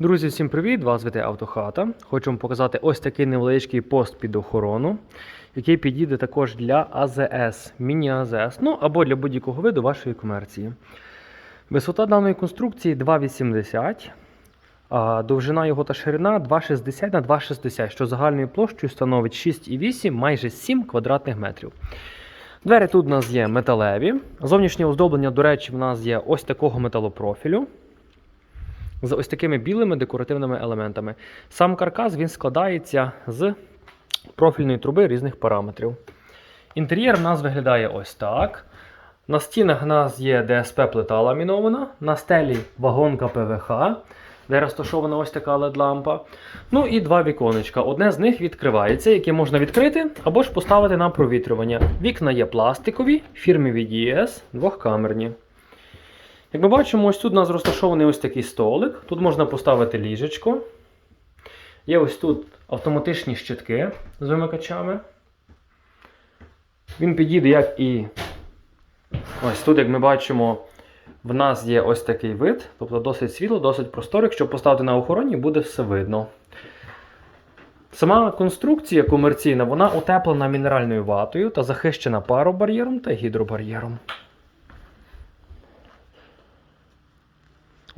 Друзі, всім привіт! Вас вітає Автохата. Хочу вам показати ось такий невеличкий пост під охорону, який підійде також для АЗС, міні-АЗС, ну або для будь-якого виду вашої комерції. Висота даної конструкції 2,80, а довжина його та ширина 2,60 на 2,60, що загальною площею становить 6,8, майже 7 квадратних метрів. Двері тут у нас є металеві. Зовнішнє оздоблення, до речі, в нас є ось такого металопрофілю з ось такими білими декоративними елементами. Сам каркас він складається з профільної труби різних параметрів. Інтер'єр в нас виглядає ось так. На стінах в нас є ДСП плита ламінована, на стелі вагонка ПВХ, де розташована ось така LED-лампа. Ну і два віконечка. Одне з них відкривається, яке можна відкрити або ж поставити на провітрювання. Вікна є пластикові, фірми VDS, двохкамерні. Як ми бачимо, ось тут у нас розташований ось такий столик. Тут можна поставити ліжечко. Є ось тут автоматичні щитки з вимикачами. Він підійде, як і ось тут, як ми бачимо, в нас є ось такий вид, тобто досить світло, досить простор. Якщо поставити на охороні, буде все видно. Сама конструкція комерційна, вона утеплена мінеральною ватою та захищена паробар'єром та гідробар'єром.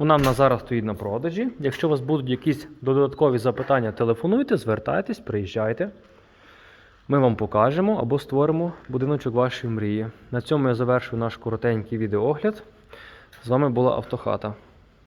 Вона в нас зараз стоїть на продажі. Якщо у вас будуть якісь додаткові запитання, телефонуйте, звертайтесь, приїжджайте. Ми вам покажемо або створимо будиночок вашої мрії. На цьому я завершую наш коротенький відеоогляд. З вами була Автохата.